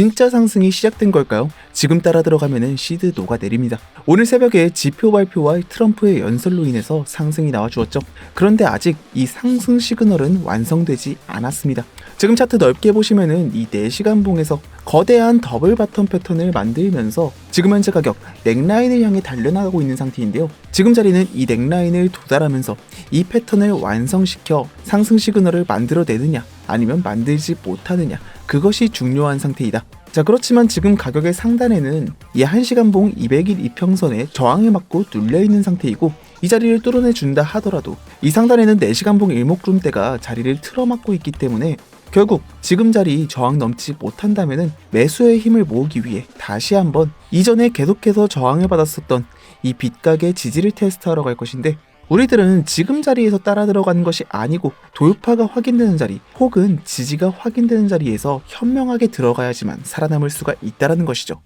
진짜 상승이 시작된 걸까요? 지금 따라 들어가면은 시드 녹아내립니다. 오늘 새벽에 지표 발표와 트럼프의 연설로 인해서 상승이 나와주었죠. 그런데 아직 이 상승 시그널은 완성되지 않았습니다. 지금 차트 넓게 보시면은 이 4시간 봉에서 거대한 더블 바텀 패턴을 만들면서 지금 현재 가격 넥라인을 향해 달려나가고 있는 상태인데요. 지금 자리는 이 넥라인을 도달하면서 이 패턴을 완성시켜 상승 시그널을 만들어내느냐 아니면 만들지 못하느냐 그것이 중요한 상태이다. 자 그렇지만 지금 가격의 상단에는 이 1시간 봉 200일 이평선에 저항을 맞고 눌려 있는 상태이고 이 자리를 뚫어내 준다 하더라도 이 상단에는 4시간 봉 일목구름대가 자리를 틀어막고 있기 때문에 결국 지금 자리 저항 넘지 못한다면은 매수의 힘을 모으기 위해 다시 한번 이전에 계속해서 저항을 받았었던 이 빗각의 지지를 테스트하러 갈 것인데 우리들은 지금 자리에서 따라 들어가는 것이 아니고 돌파가 확인되는 자리 혹은 지지가 확인되는 자리에서 현명하게 들어가야지만 살아남을 수가 있다라는 것이죠.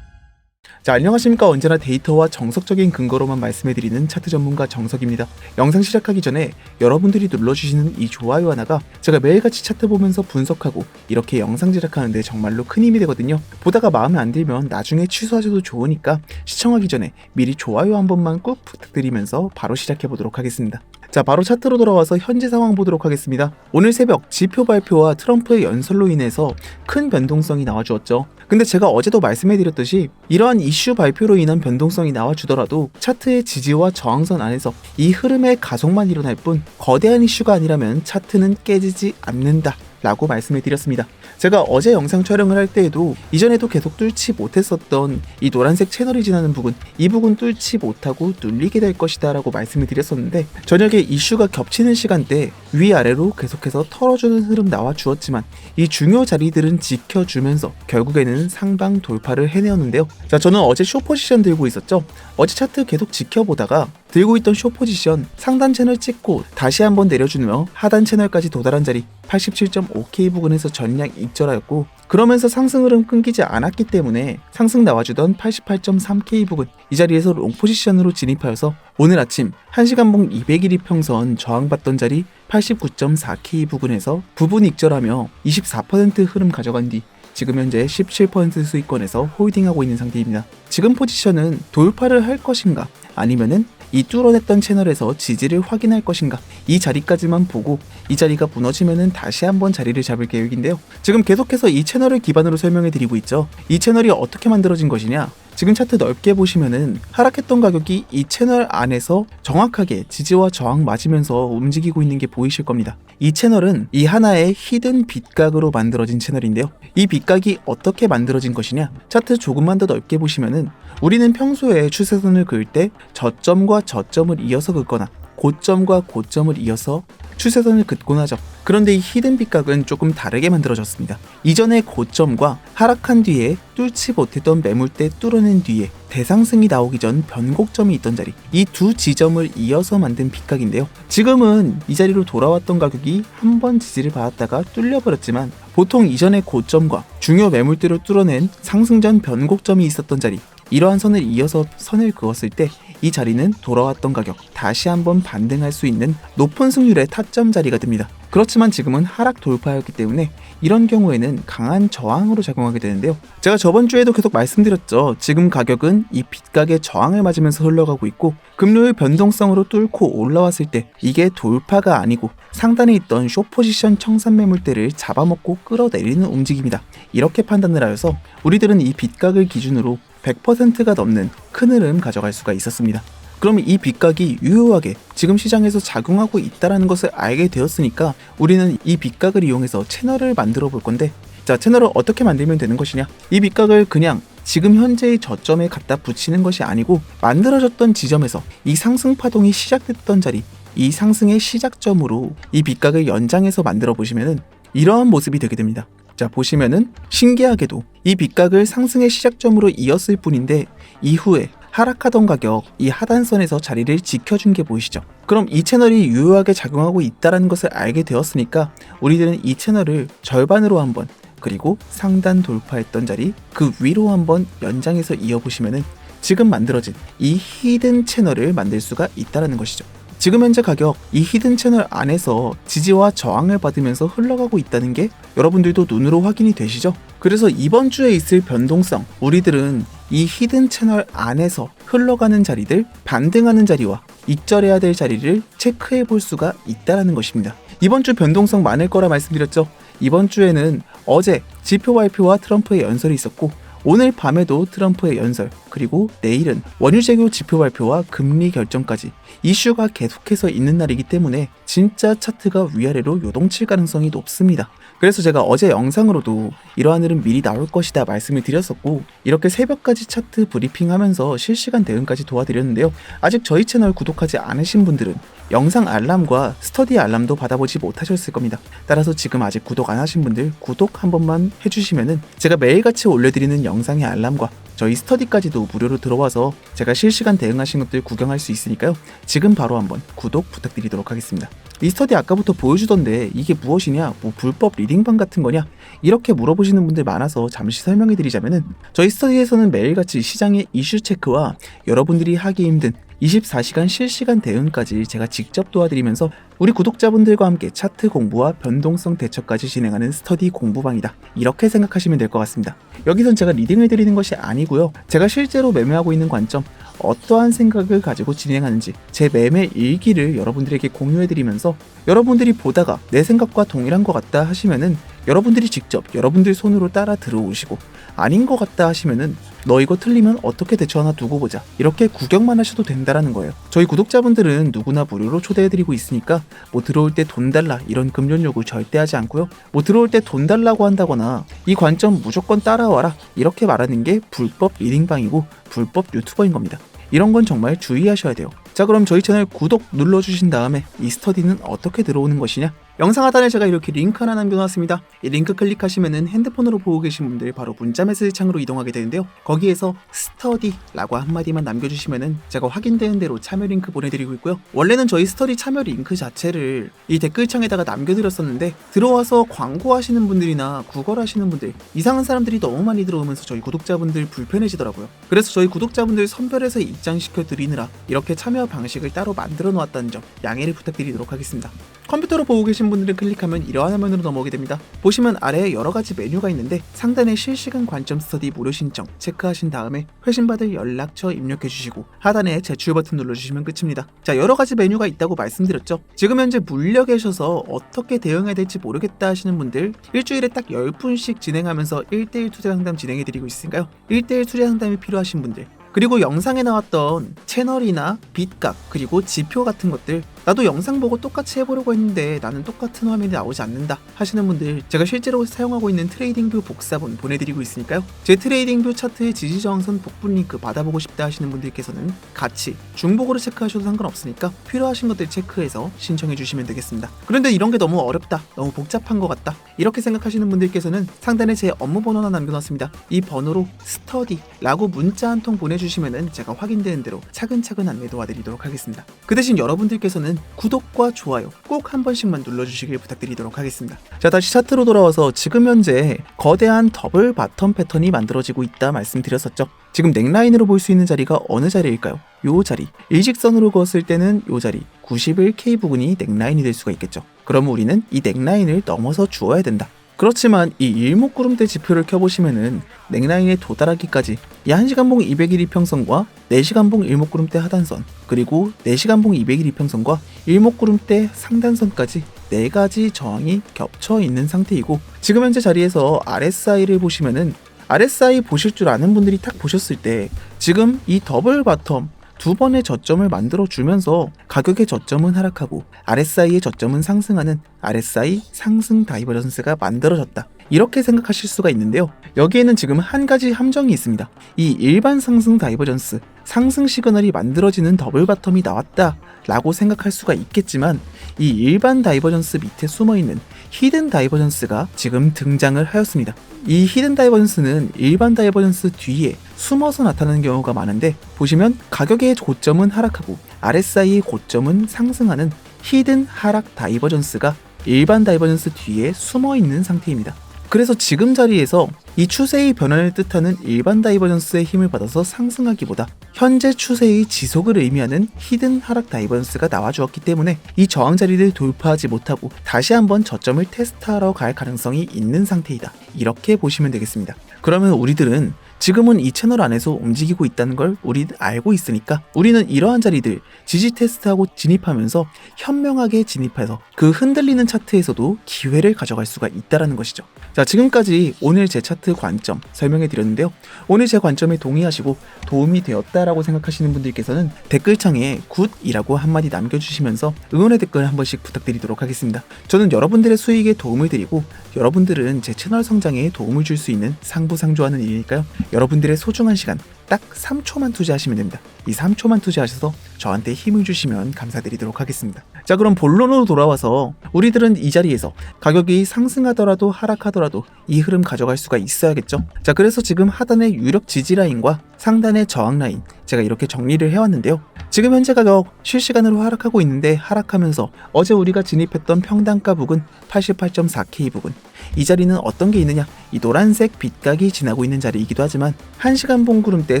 자, 안녕하십니까. 언제나 데이터와 정석적인 근거로만 말씀해드리는 차트 전문가 정석입니다. 영상 시작하기 전에 여러분들이 눌러주시는 이 좋아요 하나가 제가 매일같이 차트 보면서 분석하고 이렇게 영상 제작하는데 정말로 큰 힘이 되거든요. 보다가 마음에 안 들면 나중에 취소하셔도 좋으니까 시청하기 전에 미리 좋아요 한 번만 꼭 부탁드리면서 바로 시작해 보도록 하겠습니다. 자, 바로 차트로 돌아와서 현재 상황 보도록 하겠습니다. 오늘 새벽 지표 발표와 트럼프의 연설로 인해서 큰 변동성이 나와주었죠. 근데 제가 어제도 말씀해드렸듯이 이러한 이슈 발표로 인한 변동성이 나와주더라도 차트의 지지와 저항선 안에서 이 흐름의 가속만 일어날 뿐 거대한 이슈가 아니라면 차트는 깨지지 않는다. 라고 말씀을 드렸습니다. 제가 어제 영상 촬영을 할 때에도 이전에도 계속 뚫지 못했었던 이 노란색 채널이 지나는 부분 이 부분 뚫지 못하고 뚫리게 될 것이다 라고 말씀을 드렸었는데 저녁에 이슈가 겹치는 시간대 위아래로 계속해서 털어주는 흐름 나와 주었지만 이 중요 자리들은 지켜주면서 결국에는 상방 돌파를 해내었는데요. 자 저는 어제 쇼 포지션 들고 있었죠. 어제 차트 계속 지켜보다가 들고 있던 쇼 포지션 상단 채널 찍고 다시 한번 내려주며 하단 채널까지 도달한 자리 87.5K 부근에서 전량 익절하였고 그러면서 상승 흐름 끊기지 않았기 때문에 상승 나와주던 88.3K 부근 이 자리에서 롱 포지션으로 진입하여서 오늘 아침 1시간 봉 200일 이평선 저항받던 자리 89.4K 부근에서 부분 익절하며 24% 흐름 가져간 뒤 지금 현재 17% 수익권에서 홀딩하고 있는 상태입니다. 지금 포지션은 돌파를 할 것인가 아니면은 이 뚫어냈던 채널에서 지지를 확인할 것인가 이 자리까지만 보고 이 자리가 무너지면은 다시 한번 자리를 잡을 계획인데요. 지금 계속해서 이 채널을 기반으로 설명해 드리고 있죠. 이 채널이 어떻게 만들어진 것이냐? 지금 차트 넓게 보시면은 하락했던 가격이 이 채널 안에서 정확하게 지지와 저항 맞으면서 움직이고 있는 게 보이실 겁니다. 이 채널은 이 하나의 히든 빗각으로 만들어진 채널인데요. 이 빗각이 어떻게 만들어진 것이냐? 차트 조금만 더 넓게 보시면은 우리는 평소에 추세선을 그을 때 저점과 저점을 이어서 긋거나 고점과 고점을 이어서 추세선을 긋곤 하죠. 그런데 이 히든 빗각은 조금 다르게 만들어졌습니다. 이전의 고점과 하락한 뒤에 뚫지 못했던 매물대 뚫어낸 뒤에 대상승이 나오기 전 변곡점이 있던 자리 이 두 지점을 이어서 만든 빗각인데요. 지금은 이 자리로 돌아왔던 가격이 한 번 지지를 받았다가 뚫려버렸지만 보통 이전의 고점과 중요 매물대로 뚫어낸 상승 전 변곡점이 있었던 자리 이러한 선을 이어서 선을 그었을 때 이 자리는 돌아왔던 가격 다시 한번 반등할 수 있는 높은 승률의 타점 자리가 됩니다. 그렇지만 지금은 하락 돌파였기 때문에 이런 경우에는 강한 저항으로 작용하게 되는데요. 제가 저번 주에도 계속 말씀드렸죠. 지금 가격은 이 빗각의 저항을 맞으면서 흘러가고 있고 금요일 변동성으로 뚫고 올라왔을 때 이게 돌파가 아니고 상단에 있던 쇼 포지션 청산 매물대를 잡아먹고 끌어내리는 움직임이다. 이렇게 판단을 하여서 우리들은 이 빗각을 기준으로 100%가 넘는 큰 흐름 가져갈 수가 있었습니다. 그러면 이 빗각이 유효하게 지금 시장에서 작용하고 있다는 것을 알게 되었으니까 우리는 이 빗각을 이용해서 채널을 만들어 볼 건데 자 채널을 어떻게 만들면 되는 것이냐 이 빗각을 그냥 지금 현재의 저점에 갖다 붙이는 것이 아니고 만들어졌던 지점에서 이 상승 파동이 시작됐던 자리 이 상승의 시작점으로 이 빗각을 연장해서 만들어 보시면은 이러한 모습이 되게 됩니다. 자 보시면은 신기하게도 이 빗각을 상승의 시작점으로 이었을 뿐인데 이후에 하락하던 가격 이 하단선에서 자리를 지켜준 게 보이시죠? 그럼 이 채널이 유효하게 작용하고 있다는 것을 알게 되었으니까 우리들은 이 채널을 절반으로 한번 그리고 상단 돌파했던 자리 그 위로 한번 연장해서 이어보시면은 지금 만들어진 이 히든 채널을 만들 수가 있다는 것이죠. 지금 현재 가격 이 히든 채널 안에서 지지와 저항을 받으면서 흘러가고 있다는 게 여러분들도 눈으로 확인이 되시죠? 그래서 이번 주에 있을 변동성 우리들은 이 히든 채널 안에서 흘러가는 자리들 반등하는 자리와 익절해야 될 자리를 체크해 볼 수가 있다라는 것입니다. 이번 주 변동성 많을 거라 말씀드렸죠. 이번 주에는 어제 지표 발표와 트럼프의 연설이 있었고 오늘 밤에도 트럼프의 연설 그리고 내일은 원유 재고 지표 발표와 금리 결정까지 이슈가 계속해서 있는 날이기 때문에 진짜 차트가 위아래로 요동칠 가능성이 높습니다. 그래서 제가 어제 영상으로도 이러한 흐름 미리 나올 것이다 말씀을 드렸었고 이렇게 새벽까지 차트 브리핑하면서 실시간 대응까지 도와드렸는데요. 아직 저희 채널 구독하지 않으신 분들은 영상 알람과 스터디 알람도 받아보지 못하셨을 겁니다. 따라서 지금 아직 구독 안 하신 분들 구독 한 번만 해주시면은 제가 매일같이 올려드리는 영상의 알람과 저희 스터디까지도 무료로 들어와서 제가 실시간 대응하신 것들 구경할 수 있으니까요. 지금 바로 한번 구독 부탁드리도록 하겠습니다. 이 스터디 아까부터 보여주던데 이게 무엇이냐? 뭐 불법 리딩방 같은 거냐? 이렇게 물어보시는 분들 많아서 잠시 설명해 드리자면은 저희 스터디에서는 매일같이 시장의 이슈 체크와 여러분들이 하기 힘든 24시간 실시간 대응까지 제가 직접 도와드리면서 우리 구독자분들과 함께 차트 공부와 변동성 대처까지 진행하는 스터디 공부방이다. 이렇게 생각하시면 될 것 같습니다. 여기선 제가 리딩을 드리는 것이 아니 고요. 제가 실제로 매매하고 있는 관점, 어떠한 생각을 가지고 진행하는지 제 매매 일기를 여러분들에게 공유해드리면서 여러분들이 보다가 내 생각과 동일한 것 같다 하시면은 여러분들이 직접 여러분들 손으로 따라 들어오시고 아닌 것 같다 하시면은 너 이거 틀리면 어떻게 대처하나 두고 보자. 이렇게 구경만 하셔도 된다라는 거예요. 저희 구독자분들은 누구나 무료로 초대해드리고 있으니까 뭐 들어올 때 돈 달라 이런 금전 요구 절대 하지 않고요. 뭐 들어올 때 돈 달라고 한다거나 이 관점 무조건 따라와라 이렇게 말하는 게 불법 리딩방이고 불법 유튜버인 겁니다. 이런 건 정말 주의하셔야 돼요. 자 그럼 저희 채널 구독 눌러주신 다음에 이 스터디는 어떻게 들어오는 것이냐 영상 하단에 제가 이렇게 링크 하나 남겨놨습니다. 이 링크 클릭하시면은 핸드폰으로 보고 계신 분들 바로 문자 메시지 창으로 이동하게 되는데요. 거기에서 스터디라고 한마디만 남겨주시면은 제가 확인되는 대로 참여 링크 보내드리고 있고요. 원래는 저희 스터디 참여 링크 자체를 이 댓글창에다가 남겨드렸었는데 들어와서 광고하시는 분들이나 구걸하시는 분들 이상한 사람들이 너무 많이 들어오면서 저희 구독자분들 불편해지더라고요. 그래서 저희 구독자분들 선별해서 입장시켜 드리느라 이렇게 참여 방식을 따로 만들어 놓았다는 점 양해를 부탁드리도록 하겠습니다. 컴퓨터로 보고 계신 분들은 클릭하면 이러한 화면으로 넘어오게 됩니다. 보시면 아래에 여러 가지 메뉴가 있는데 상단에 실시간 관점 스터디 무료 신청 체크하신 다음에 회신받을 연락처 입력해 주시고 하단에 제출 버튼 눌러주시면 끝입니다. 자 여러 가지 메뉴가 있다고 말씀드렸죠. 지금 현재 물려 계셔서 어떻게 대응해야 될지 모르겠다 하시는 분들 일주일에 딱 10분씩 진행하면서 1대1 투자 상담 진행해 드리고 있으니까요. 1대1 투자 상담이 필요하신 분들 그리고 영상에 나왔던 채널이나 빗값 그리고 지표 같은 것들 나도 영상 보고 똑같이 해보려고 했는데 나는 똑같은 화면이 나오지 않는다 하시는 분들 제가 실제로 사용하고 있는 트레이딩뷰 복사본 보내드리고 있으니까요. 제 트레이딩뷰 차트의 지지저항선 복분 링크 받아보고 싶다 하시는 분들께서는 같이 중복으로 체크하셔도 상관없으니까 필요하신 것들 체크해서 신청해 주시면 되겠습니다. 그런데 이런 게 너무 어렵다 너무 복잡한 것 같다 이렇게 생각하시는 분들께서는 상단에 제 업무 번호 하나 남겨놨습니다. 이 번호로 스터디라고 문자 한 통 보내주시면은 제가 확인되는 대로 차근차근 안내 도와드리도록 하겠습니다. 그 대신 여러분들께서는 구독과 좋아요 꼭 한 번씩만 눌러주시길 부탁드리도록 하겠습니다. 자 다시 차트로 돌아와서 지금 현재 거대한 더블 바텀 패턴이 만들어지고 있다 말씀드렸었죠. 지금 넥라인으로 볼 수 있는 자리가 어느 자리일까요? 요 자리. 일직선으로 그었을 때는 요 자리. 91K 부근이 넥라인이 될 수가 있겠죠. 그럼 우리는 이 넥라인을 넘어서 주어야 된다. 그렇지만 이 일목구름대 지표를 켜보시면은 넥라인에 도달하기까지 이 1시간봉 200일 이평선과 4시간봉 일목구름대 하단선 그리고 4시간봉 200일 이평선과 일목구름대 상단선까지 네 가지 저항이 겹쳐 있는 상태이고 지금 현재 자리에서 RSI를 보시면은 RSI 보실 줄 아는 분들이 딱 보셨을 때 지금 이 더블 바텀 두 번의 저점을 만들어 주면서 가격의 저점은 하락하고 RSI의 저점은 상승하는 RSI 상승 다이버전스가 만들어졌다. 이렇게 생각하실 수가 있는데요. 여기에는 지금 한 가지 함정이 있습니다. 이 일반 상승 다이버전스, 상승 시그널이 만들어지는 더블 바텀이 나왔다 라고 생각할 수가 있겠지만 이 일반 다이버전스 밑에 숨어 있는 히든 다이버전스가 지금 등장을 하였습니다. 이 히든 다이버전스는 일반 다이버전스 뒤에 숨어서 나타나는 경우가 많은데 보시면 가격의 고점은 하락하고 RSI의 고점은 상승하는 히든 하락 다이버전스가 일반 다이버전스 뒤에 숨어 있는 상태입니다. 그래서 지금 자리에서 이 추세의 변화를 뜻하는 일반 다이버전스의 힘을 받아서 상승하기보다 현재 추세의 지속을 의미하는 히든 하락 다이버전스가 나와주었기 때문에 이 저항 자리를 돌파하지 못하고 다시 한번 저점을 테스트하러 갈 가능성이 있는 상태이다. 이렇게 보시면 되겠습니다. 그러면 우리들은 지금은 이 채널 안에서 움직이고 있다는 걸 우리 알고 있으니까 우리는 이러한 자리들 지지 테스트하고 진입하면서 현명하게 진입해서 그 흔들리는 차트에서도 기회를 가져갈 수가 있다라는 것이죠. 자, 지금까지 오늘 제 차트 관점 설명해 드렸는데요. 오늘 제 관점에 동의하시고 도움이 되었다라고 생각하시는 분들께서는 댓글창에 굿이라고 한마디 남겨주시면서 응원의 댓글 한 번씩 부탁드리도록 하겠습니다. 저는 여러분들의 수익에 도움을 드리고 여러분들은 제 채널 성장에 도움을 줄 수 있는 상부상조하는 일이니까요. 여러분들의 소중한 시간 딱 3초만 투자하시면 됩니다. 이 3초만 투자하셔서 저한테 힘을 주시면 감사드리도록 하겠습니다. 자, 그럼 본론으로 돌아와서 우리들은 이 자리에서 가격이 상승하더라도 하락하더라도 이 흐름 가져갈 수가 있어야겠죠. 자, 그래서 지금 하단의 유력 지지 라인과 상단의 저항 라인 제가 이렇게 정리를 해왔는데요. 지금 현재 가격 실시간으로 하락하고 있는데 하락하면서 어제 우리가 진입했던 평단가 부근 88.4K 부근 이 자리는 어떤 게 있느냐 이 노란색 빛각이 지나고 있는 자리이기도 하지만 1시간 봉구름대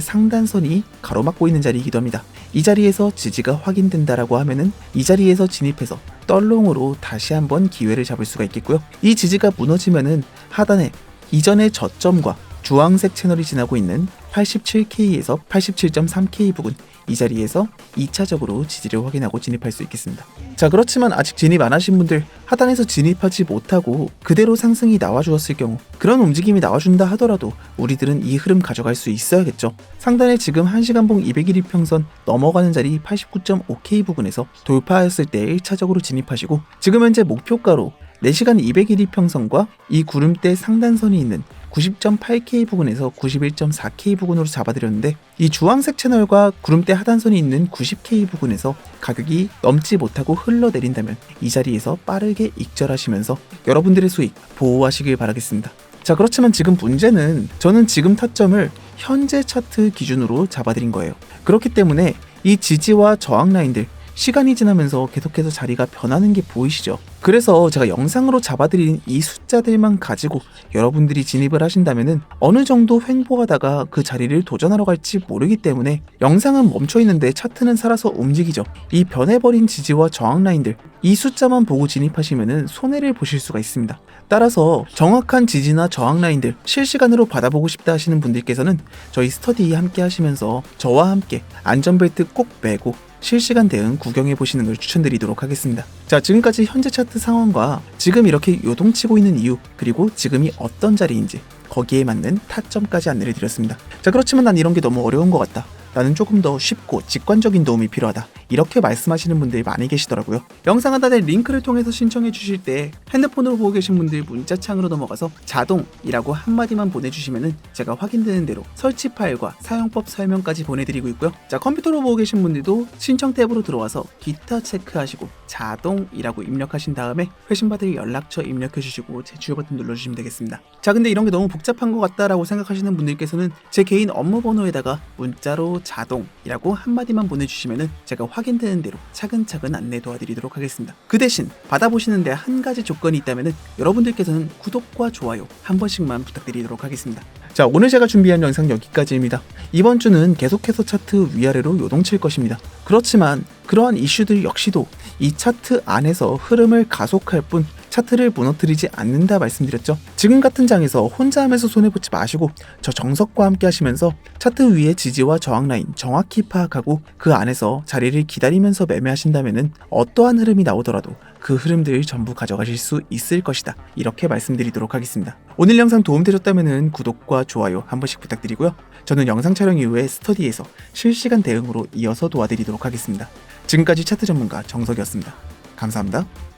상단선이 가로막고 있는 자리이기도 합니다. 이 자리에서 지지가 확인된다라고 하면은 이 자리에서 진입해서 떨롱으로 다시 한번 기회를 잡을 수가 있겠고요. 이 지지가 무너지면은 하단에 이전의 저점과 주황색 채널이 지나고 있는 87K에서 87.3K 부근 이 자리에서 2차적으로 지지를 확인하고 진입할 수 있겠습니다. 자 그렇지만 아직 진입 안 하신 분들 하단에서 진입하지 못하고 그대로 상승이 나와주었을 경우 그런 움직임이 나와준다 하더라도 우리들은 이 흐름 가져갈 수 있어야겠죠. 상단에 지금 1시간봉 200일 이평선 넘어가는 자리 89.5K 부근에서 돌파했을 때 1차적으로 진입하시고 지금 현재 목표가로 4시간 200일 이평선과 이 구름대 상단선이 있는 90.8K 부근에서 91.4K 부근으로 잡아드렸는데 이 주황색 채널과 구름대 하단선이 있는 90K 부근에서 가격이 넘지 못하고 흘러내린다면 이 자리에서 빠르게 익절하시면서 여러분들의 수익 보호하시길 바라겠습니다. 자 그렇지만 지금 문제는 저는 지금 타점을 현재 차트 기준으로 잡아드린 거예요. 그렇기 때문에 이 지지와 저항 라인들 시간이 지나면서 계속해서 자리가 변하는 게 보이시죠? 그래서 제가 영상으로 잡아드린 이 숫자들만 가지고 여러분들이 진입을 하신다면은 어느 정도 횡보하다가 그 자리를 도전하러 갈지 모르기 때문에 영상은 멈춰 있는데 차트는 살아서 움직이죠. 이 변해버린 지지와 저항 라인들 이 숫자만 보고 진입하시면은 손해를 보실 수가 있습니다. 따라서 정확한 지지나 저항 라인들 실시간으로 받아보고 싶다 하시는 분들께서는 저희 스터디 함께 하시면서 저와 함께 안전벨트 꼭 매고 실시간 대응 구경해 보시는 걸 추천드리도록 하겠습니다. 자, 지금까지 현재 차트 상황과 지금 이렇게 요동치고 있는 이유, 그리고 지금이 어떤 자리인지 거기에 맞는 타점까지 안내를 드렸습니다. 자, 그렇지만 난 이런 게 너무 어려운 것 같다. 나는 조금 더 쉽고 직관적인 도움이 필요하다. 이렇게 말씀하시는 분들이 많이 계시더라고요. 영상 하단에 링크를 통해서 신청해 주실 때 핸드폰으로 보고 계신 분들 문자창으로 넘어가서 자동이라고 한마디만 보내주시면은 제가 확인되는 대로 설치 파일과 사용법 설명까지 보내드리고 있고요. 자 컴퓨터로 보고 계신 분들도 신청 탭으로 들어와서 기타 체크하시고 자동이라고 입력하신 다음에 회신받을 연락처 입력해 주시고 제출 버튼 눌러주시면 되겠습니다. 자 근데 이런 게 너무 복잡한 것 같다라고 생각하시는 분들께서는 제 개인 업무 번호에다가 문자로 자동이라고 한마디만 보내주시면은 제가 확 인되는 대로 차근차근 안내 도와드리도록 하겠습니다. 그 대신 받아보시는데 한 가지 조건이 있다면은 여러분들께서는 구독과 좋아요 한 번씩만 부탁드리도록 하겠습니다. 자 오늘 제가 준비한 영상 여기까지입니다. 이번 주는 계속해서 차트 위아래로 요동칠 것입니다. 그렇지만 그러한 이슈들 역시도 이 차트 안에서 흐름을 가속할 뿐 차트를 무너뜨리지 않는다 말씀드렸죠. 지금 같은 장에서 혼자 하면서 손해보지 마시고 저 정석과 함께 하시면서 차트 위의 지지와 저항 라인 정확히 파악하고 그 안에서 자리를 기다리면서 매매하신다면은 어떠한 흐름이 나오더라도 그 흐름들 전부 가져가실 수 있을 것이다. 이렇게 말씀드리도록 하겠습니다. 오늘 영상 도움되셨다면 구독과 좋아요 한 번씩 부탁드리고요. 저는 영상 촬영 이후에 스터디에서 실시간 대응으로 이어서 도와드리도록 하겠습니다. 지금까지 차트 전문가 정석이었습니다. 감사합니다.